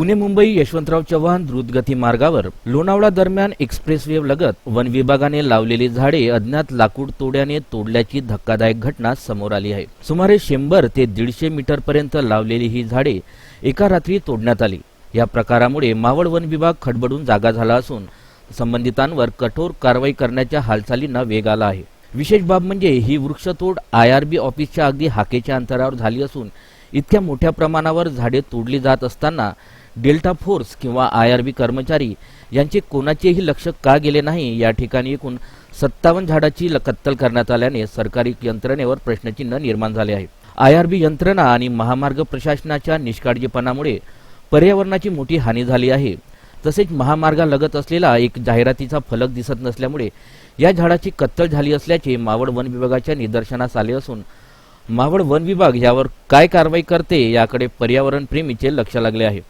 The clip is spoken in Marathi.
पुणे मुंबई यशवंतराव चव्हाण द्रुतगती मार्गावर लोणावळा दरम्यान एक्सप्रेसवे लगत वन विभागाने लावलेली झाडे अज्ञात लाकूड तोड्याने तोडल्याची धक्कादायक घटना समोर आली आहे. सुमारे शंभर ते दीडशे मीटर पर्यंत लावलेली ही झाडे एका रात्री तोडण्यात आली. या प्रकारामुळे मावळ वन विभाग खडबडून जागा झाला असून संबंधितांवर कठोर कारवाई करण्याच्या हालचालींना वेग आला आहे. विशेष बाब म्हणजे ही वृक्षतोड आय आर बी ऑफिसच्या अगदी हाकेच्या अंतरावर झाली असून इतक्या मोठ्या प्रमाणावर झाडे तोडली जात असताना डेल्टा फोर्स किंवा आय आर बी कर्मचारी यांचे कोणाचेही लक्ष का गेले नाही? या ठिकाणी एकूण सत्तावन्न झाडाची कत्तल करण्यात आल्याने सरकारी यंत्रणेवर प्रश्नचिन्ह निर्माण झाले आहे. आय आर बी यंत्रणा आणि महामार्ग प्रशासनाच्या निष्काळजीपणामुळे पर्यावरणाची मोठी हानी झाली आहे. तसेच महामार्गालगत असलेला एक जाहिरातीचा फलक दिसत नसल्यामुळे या झाडाची कत्तल झाली असल्याचे मावळ वन विभागाच्या निदर्शनास आले असून मावळ वन विभाग यावर काय कारवाई करते याकडे पर्यावरण प्रेमीचे लक्ष लागले आहे.